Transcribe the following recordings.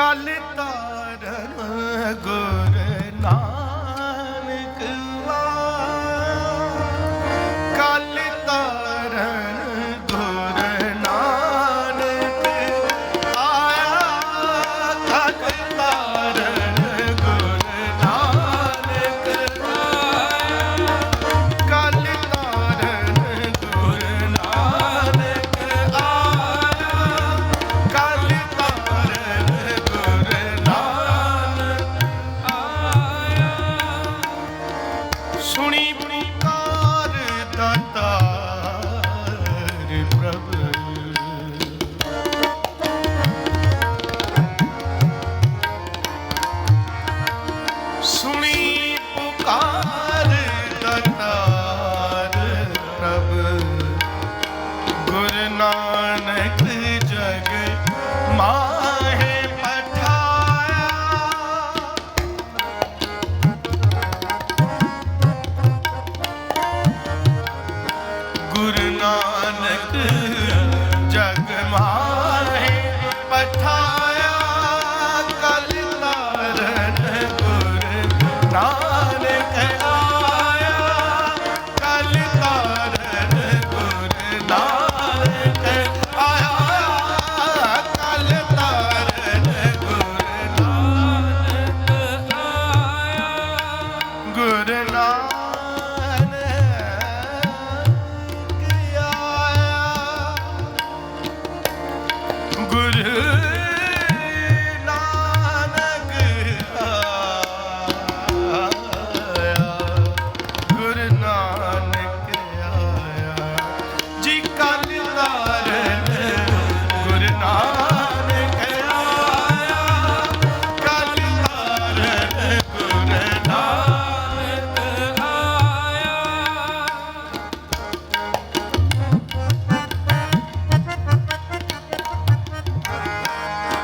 ਅਕਾਲ ਤਾਰਨ ਗੁਰ ਨਾਮ ਨਾਨਕ ਜਗ ਮਾਹੇ ਪਠਾਇਆ। ਗੁਰੂ ਨਾਨਕ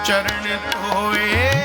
ਚਰਨ ਧੋਏ